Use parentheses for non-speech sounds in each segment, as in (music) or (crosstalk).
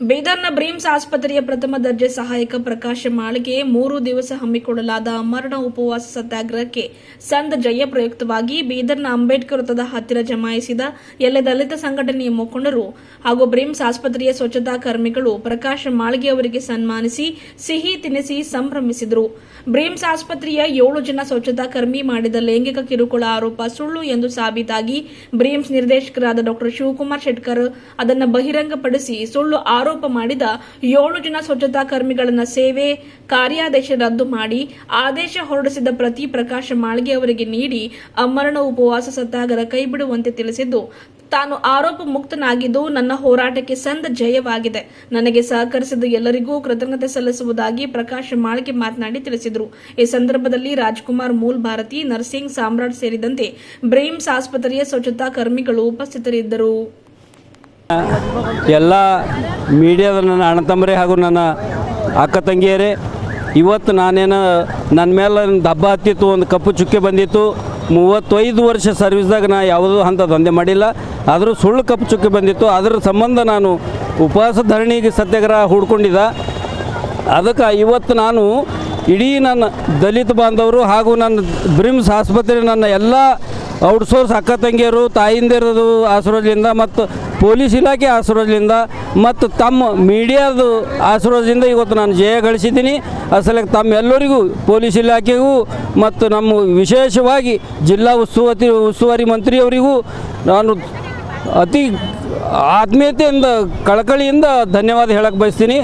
ಬೀದರ್ನ ಬ್ರೀಮ್ಸ್ ಆಸ್ಪತ್ರೆಯ ಪ್ರಥಮ ದರ್ಜೆ ಸಹಾಯಕ ಪ್ರಕಾಶ ಮಾಳಿಗೆ ಮೂರು ದಿವಸ ಹಮ್ಮಿಕೊಳ್ಳಲಾದ ಮರಣ ಉಪವಾಸ ಸತ್ಯಾಗ್ರಹಕ್ಕೆ ಸಂದ ಜಯ ಪ್ರಯುಕ್ತವಾಗಿ ಬೀದರ್ನ ಅಂಬೇಡ್ಕರ್ ವೃತ್ತದ ಹತ್ತಿರ ಜಮಾಯಿಸಿದ ಎಲ್ಲ ದಲಿತ ಸಂಘಟನೆಯ ಮುಖಂಡರು ಹಾಗೂ ಬ್ರೀಮ್ಸ್ ಆಸ್ಪತ್ರೆಯ ಸ್ವಚ್ಛತಾ ಕರ್ಮಿಗಳು ಪ್ರಕಾಶ ಮಾಳಿಗೆ ಅವರಿಗೆ ಸನ್ಮಾನಿಸಿ ಸಿಹಿ ತಿನಿಸಿ ಸಂಭ್ರಮಿಸಿದರು. ಬ್ರೀಮ್ಸ್ ಆಸ್ಪತ್ರೆಯ ಏಳು ಜನ ಸ್ವಚ್ಛತಾ ಕರ್ಮಿ ಮಾಡಿದ ಲೈಂಗಿಕ ಕಿರುಕುಳ ಆರೋಪ ಸುಳ್ಳು ಎಂದು ಸಾಬೀತಾಗಿ ಬ್ರೀಮ್ಸ್ ನಿರ್ದೇಶಕರಾದ ಡಾಕ್ಟರ್ ಶಿವಕುಮಾರ್ ಶೆಟ್ಕರ್ ಅದನ್ನು ಬಹಿರಂಗಪಡಿಸಿ ಸುಳ್ಳು ಆರೋಪ ಮಾಡಿದ ಏಳು ಜನ ಸ್ವಚ್ಛತಾ ಕರ್ಮಿಗಳನ್ನ ಸೇವೆ ಕಾರ್ಯಾದೇಶ ರದ್ದು ಮಾಡಿ ಆದೇಶ ಹೊರಡಿಸಿದ ಪ್ರತಿ ಪ್ರಕಾಶ ಮಾಳ್ಗೆ ಅವರಿಗೆ ನೀಡಿ ಅಮರಣ ಉಪವಾಸ ಸತ್ಯಾಗ್ರಹ ಕೈಬಿಡುವಂತೆ ತಿಳಿಸಿದ್ದು, ತಾನು ಆರೋಪ ಮುಕ್ತನಾಗಿದ್ದು ನನ್ನ ಹೋರಾಟಕ್ಕೆ ಸಂದ ಜಯವಾಗಿದೆ. ನನಗೆ ಸಹಕರಿಸಿದ ಎಲ್ಲರಿಗೂ ಕೃತಜ್ಞತೆ ಸಲ್ಲಿಸುವುದಾಗಿ ಪ್ರಕಾಶ್ ಮಾಳ್ಗೆ ಮಾತನಾಡಿ ತಿಳಿಸಿದರು. ಈ ಸಂದರ್ಭದಲ್ಲಿ ರಾಜ್ಕುಮಾರ್ ಮೂಲ್ ಭಾರತಿ ನರ್ಸಿಂಗ್ ಸಾಮ್ರಾಟ್ ಸೇರಿದಂತೆ ಬ್ರೇಮ್ಸ್ ಆಸ್ಪತ್ರೆಯ ಸ್ವಚ್ಛತಾ ಕರ್ಮಿಗಳು ಉಪಸ್ಥಿತರಿದ್ದರು. ಎಲ್ಲ ಮೀಡಿಯಾದ ನನ್ನ ಅಣ್ಣ ತಮ್ಮರೇ ಹಾಗೂ ನನ್ನ ಅಕ್ಕ ತಂಗಿಯರೇ, ಇವತ್ತು ನಾನೇನು ನನ್ನ ಮೇಲೆ ದಬ್ಬ ಹತ್ತಿತ್ತು, ಒಂದು ಕಪ್ಪು ಚುಕ್ಕೆ ಬಂದಿತ್ತು. ಮೂವತ್ತೈದು ವರ್ಷ ಸರ್ವಿಸ್ದಾಗ ನಾ ಯಾವುದೂ ಹಂತ ದಂಧೆ ಮಾಡಿಲ್ಲ. ಆದರೂ ಸುಳ್ಳು ಕಪ್ಪು ಚುಕ್ಕೆ ಬಂದಿತ್ತು. ಅದರ ಸಂಬಂಧ ನಾನು ಉಪವಾಸ ಧರಣಿಗೆ ಸತ್ಯಾಗ್ರಹ ಹೂಡ್ಕೊಂಡಿದ್ದ. ಅದಕ್ಕೆ ಇವತ್ತು ನಾನು ಇಡೀ ನನ್ನ ದಲಿತ ಬಾಂಧವರು ಹಾಗೂ ನನ್ನ ಬ್ರಿಮ್ಸ್ ಆಸ್ಪತ್ರೆ ನನ್ನ ಎಲ್ಲ ಔಟ್ಸೋರ್ಸ್ ಅಕ್ಕ ತಂಗಿಯರು, ತಾಯಿಂದಿರದು ಆಶೀರ್ವಾದದಿಂದ ಮತ್ತು ಪೊಲೀಸ್ ಇಲಾಖೆ ಆಶೀರ್ವಾದದಿಂದ ಮತ್ತು ತಮ್ಮ ಮೀಡಿಯಾದ ಆಶೀರ್ವಾದದಿಂದ ಇವತ್ತು ನಾನು ಜಯ ಗಳಿಸಿದ್ದೀನಿ. ಅಸಲಕ್ಕೆ ತಮ್ಮೆಲ್ಲರಿಗೂ ಪೊಲೀಸ್ ಇಲಾಖೆಗೂ ಮತ್ತು ನಮ್ಮ ವಿಶೇಷವಾಗಿ ಜಿಲ್ಲಾ ಉಸ್ತುವಾರಿ ಉಸ್ತುವಾರಿ ಮಂತ್ರಿಯವರಿಗೂ ನಾನು ಅತಿ ಆತ್ಮೀಯತೆಯಿಂದ, ಕಳಕಳಿಯಿಂದ ಧನ್ಯವಾದ ಹೇಳಕ್ಕೆ ಬಯಸ್ತೀನಿ.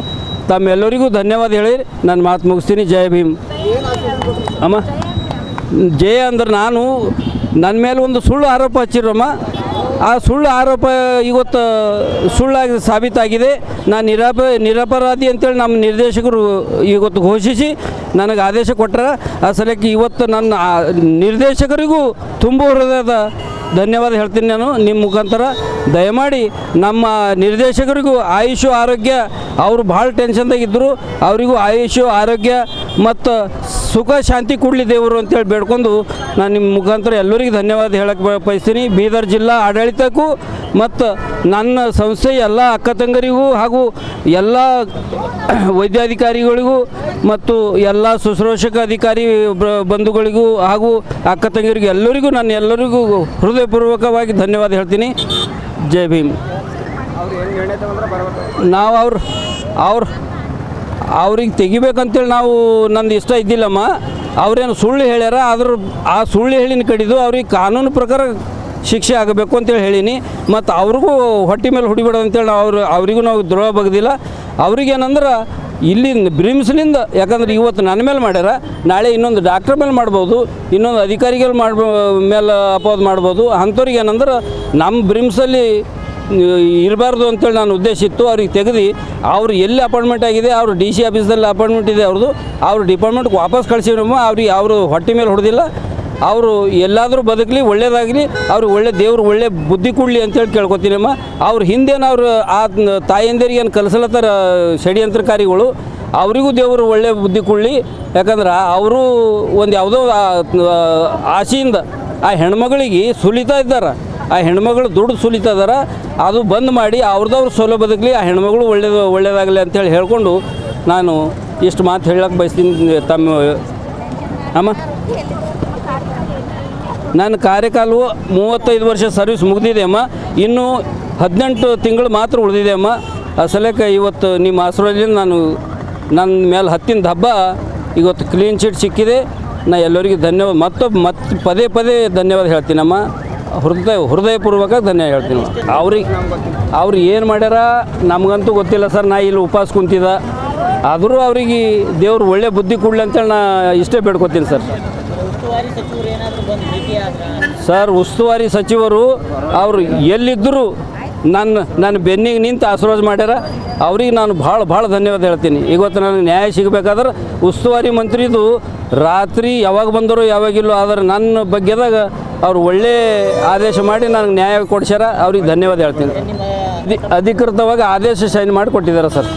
ತಮ್ಮೆಲ್ಲರಿಗೂ ಧನ್ಯವಾದ ಹೇಳಿ ನಾನು ಮಾತು ಮುಗಿಸ್ತೀನಿ. ಜಯ ಭೀಮ್. ಅಮ್ಮ, ಜಯ ಅಂದ್ರೆ ನಾನು ನನ್ನ ಮೇಲೆ ಒಂದು ಸುಳ್ಳು ಆರೋಪ ಹಚ್ಚಿರಮ್ಮ ಆ ಸುಳ್ಳು ಆರೋಪ ಇವತ್ತು ಸುಳ್ಳಾಗಿ ಸಾಬೀತಾಗಿದೆ. ನಾನು ನಿರಪ ನಿರಪರಾಧಿ ಅಂತೇಳಿ ನಮ್ಮ ನಿರ್ದೇಶಕರು ಇವತ್ತು ಘೋಷಿಸಿ ನನಗೆ ಆದೇಶ ಕೊಟ್ಟರೆ. ಆ ಸಲಕ್ಕೆ ಇವತ್ತು ನನ್ನ ನಿರ್ದೇಶಕರಿಗೂ ತುಂಬ ಹೃದಯದ ಧನ್ಯವಾದ ಹೇಳ್ತೀನಿ ನಾನು. ನಿಮ್ಮ ಮುಖಾಂತರ ದಯಮಾಡಿ ನಮ್ಮ ನಿರ್ದೇಶಕರಿಗೂ ಆಯುಷು ಆರೋಗ್ಯ, ಅವರು ಭಾಳ ಟೆನ್ಷನ್ದಾಗಿದ್ದರು ಅವರಿಗೂ ಆಯುಷು ಆರೋಗ್ಯ ಮತ್ತು ಸುಖ, ಶಾಂತಿ ಕೊಡಲಿ ದೇವರು ಅಂತೇಳಿ ಬೇಡ್ಕೊಂಡು ನಾನು ನಿಮ್ಮ ಮುಖಾಂತರ ಎಲ್ಲರಿಗೂ ಧನ್ಯವಾದ ಹೇಳಕ್ಕೆ ಬಯಸ್ತೀನಿ. ಬೀದರ್ ಜಿಲ್ಲಾ ಆಡಳಿತಕ್ಕೂ ಮತ್ತು ನನ್ನ ಸಂಸ್ಥೆ ಎಲ್ಲ ಅಕ್ಕ ತಂಗರಿಗೂ ಹಾಗೂ ಎಲ್ಲ (clears throat) ವೈದ್ಯಾಧಿಕಾರಿಗಳಿಗೂ ಮತ್ತು ಎಲ್ಲ ಶುಶ್ರೂಷಕ ಅಧಿಕಾರಿ ಬಂಧುಗಳಿಗೂ ಹಾಗೂ ಅಕ್ಕ ತಂಗಿಯರಿಗೂ ಎಲ್ಲರಿಗೂ ನಾನು ಎಲ್ಲರಿಗೂ ಹೃದಯಪೂರ್ವಕವಾಗಿ ಧನ್ಯವಾದ ಹೇಳ್ತೀನಿ. ಜೈ ಭೀಮ್. ನಾವು ಅವ್ರು ಅವ್ರು, ಅವ್ರಿಗೆ ತೆಗಿಬೇಕಂತೇಳಿ ನಾವು ನಂದು ಇಷ್ಟ ಇದ್ದಿಲ್ಲಮ್ಮ. ಅವ್ರೇನು ಸುಳ್ಳು ಹೇಳ್ಯಾರ, ಆದ್ರೂ ಆ ಸುಳ್ಳು ಹೇಳಿನ ಕಡಿದು ಅವ್ರಿಗೆ ಕಾನೂನು ಪ್ರಕಾರ ಶಿಕ್ಷೆ ಆಗಬೇಕು ಅಂತೇಳಿ ಹೇಳೀನಿ. ಮತ್ತು ಅವ್ರಿಗೂ ಹೊಟ್ಟೆ ಮೇಲೆ ಹುಡಿಬೇಡ ಅಂತೇಳಿ ಅವ್ರು ಅವರಿಗೂ ನಾವು ದ್ರೋಹ ಬಗ್ದಿಲ್ಲ. ಅವ್ರಿಗೇನಂದ್ರೆ ಇಲ್ಲಿ ಬ್ರಿಮ್ಸ್ನಿಂದ, ಯಾಕಂದ್ರೆ ಇವತ್ತು ನನ್ನ ಮೇಲೆ ಮಾಡ್ಯಾರ, ನಾಳೆ ಇನ್ನೊಂದು ಡಾಕ್ಟ್ರ್ ಮೇಲೆ ಮಾಡ್ಬೋದು, ಇನ್ನೊಂದು ಅಧಿಕಾರಿಗಳ ಮಾಡ್ಬ ಮೇಲೆ ಅಪವಾದ ಮಾಡ್ಬೋದು. ಅಂಥವ್ರಿಗೆ ಏನಂದ್ರೆ ನಮ್ಮ ಬ್ರಿಮ್ಸಲ್ಲಿ ಇರಬಾರ್ದು ಅಂತೇಳಿ ನಾನು ಉದ್ದೇಶ ಇತ್ತು, ಅವ್ರಿಗೆ ತೆಗೆದು, ಅವ್ರು ಎಲ್ಲಿ ಅಪಾಯಿಂಟ್ಮೆಂಟ್ ಆಗಿದೆ, ಅವ್ರು ಡಿ ಸಿ ಆಫೀಸಲ್ಲಿ ಅಪಾಯಿಂಟ್ಮೆಂಟ್ ಇದೆ ಅವ್ರದ್ದು ಅವ್ರ ಡಿಪಾರ್ಟ್ಮೆಂಟ್ಗೆ ವಾಪಸ್ ಕಳಿಸಿರಮ್ಮ ಅವ್ರಿಗೆ ಅವರು ಹೊಟ್ಟೆ ಮೇಲೆ ಹೊಡೆದಿಲ್ಲ. ಅವರು ಎಲ್ಲಾದರೂ ಬದುಕಲಿ, ಒಳ್ಳೇದಾಗಲಿ ಅವ್ರಿಗೆ ಒಳ್ಳೆ ದೇವ್ರು, ಒಳ್ಳೆ ಬುದ್ಧಿ ಕೊಡಲಿ ಅಂತೇಳಿ ಕೇಳ್ಕೊತೀನಮ್ಮ. ಅವ್ರ ಹಿಂದೇನು ಅವರು ಆ ತಾಯಂದಿರಿಗೆ ಏನು ಕಲಿಸಲತ್ತಾರ ಷಡ್ಯಂತ್ರಕಾರಿಗಳು? ಅವರಿಗೂ ದೇವರು ಒಳ್ಳೆ ಬುದ್ಧಿ ಕೊಡಲಿ. ಯಾಕಂದ್ರೆ ಅವರು ಒಂದು ಯಾವುದೋ ಆಸೆಯಿಂದ ಆ ಹೆಣ್ಮಗಳಿಗೆ ಸುಲಿತಾ ಇದ್ದಾರೆ. ಆ ಹೆಣ್ಮಗಳು ದುಡ್ಡು ಸುಲಿತಾ ಇದ್ದಾರೆ. ಅದು ಬಂದ್ ಮಾಡಿ ಅವ್ರದವ್ರು ಸೊಲೋ ಬದುಕಲಿ, ಆ ಹೆಣ್ಮಗಳು ಒಳ್ಳೇದು ಒಳ್ಳೇದಾಗಲಿ ಅಂತೇಳಿ ಹೇಳ್ಕೊಂಡು ನಾನು ಇಷ್ಟು ಮಾತು ಹೇಳಕ್ಕೆ ಬಯಸ್ತೀನಿ ತಮ್ಮ. ಅಮ್ಮ? ನನ್ನ ಕಾರ್ಯಕಾಲವು ಮೂವತ್ತೈದು ವರ್ಷ ಸರ್ವಿಸ್ ಮುಗಿದಿದೆ ಅಮ್ಮ. ಇನ್ನೂ ಹದಿನೆಂಟು ತಿಂಗಳು ಮಾತ್ರ ಉಳಿದಿದೆ ಅಮ್ಮ. ಆ ಸಲಕ್ಕೆ ಇವತ್ತು ನಿಮ್ಮ ಆಶೀರ್ವಾದದಿಂದ ನಾನು ನನ್ನ ಮೇಲೆ ಹತ್ತಿನ ಹಬ್ಬ ಇವತ್ತು ಕ್ಲೀನ್ ಶೀಟ್ ಸಿಕ್ಕಿದೆ. ನಾ ಎಲ್ಲರಿಗೂ ಧನ್ಯವಾದ. ಮತ್ತೊಬ್ಬ ಮತ್ತೆ ಪದೇ ಪದೇ ಧನ್ಯವಾದ ಹೇಳ್ತೀನಮ್ಮ. ಹೃದಯ ಹೃದಯಪೂರ್ವಕ ಧನ್ಯವಾದ ಹೇಳ್ತೀನಿ ಅವ್ರಿಗೆ ಅವ್ರು ಏನು ಮಾಡ್ಯಾರ ನಮಗಂತೂ ಗೊತ್ತಿಲ್ಲ ಸರ್, ನಾ ಇಲ್ಲಿ ಉಪವಾಸ ಕುಂತಿದ್ದ. ಆದರೂ ಅವ್ರಿಗೆ ದೇವ್ರು ಒಳ್ಳೆ ಬುದ್ಧಿ ಕೊಡ್ಲಿ ಅಂತೇಳಿ ನಾ ಇಷ್ಟೇ ಬೇಡ್ಕೊತೀನಿ ಸರ್. ಸರ್ ಉಸ್ತುವಾರಿ ಸಚಿವರು ಅವರು ಎಲ್ಲಿದ್ದರೂ ನನ್ನ ನನ್ನ ಬೆನ್ನಿಗೆ ನಿಂತು ಆಶೀರ್ವಾದ ಮಾಡ್ಯಾರ. ಅವ್ರಿಗೆ ನಾನು ಭಾಳ ಭಾಳ ಧನ್ಯವಾದ ಹೇಳ್ತೀನಿ. ಇವತ್ತು ನನಗೆ ನ್ಯಾಯ ಸಿಗಬೇಕಾದ್ರೆ ಉಸ್ತುವಾರಿ ಮಂತ್ರಿದು ರಾತ್ರಿ ಯಾವಾಗ ಬಂದರೋ ಯಾವಾಗಿಲ್ಲೋ ಆದರೆ ನನ್ನ ಬಗ್ಗೆದಾಗ ಅವ್ರು ಒಳ್ಳೆ ಆದೇಶ ಮಾಡಿ ನನಗೆ ನ್ಯಾಯ ಕೊಡ್ಸ್ಯಾರ. ಅವ್ರಿಗೆ ಧನ್ಯವಾದ ಹೇಳ್ತೀನಿ. ಅಧಿಕೃತವಾಗಿ ಆದೇಶ ಸೈನ್ ಮಾಡಿ ಕೊಟ್ಟಿದ್ದಾರೆ ಸರ್.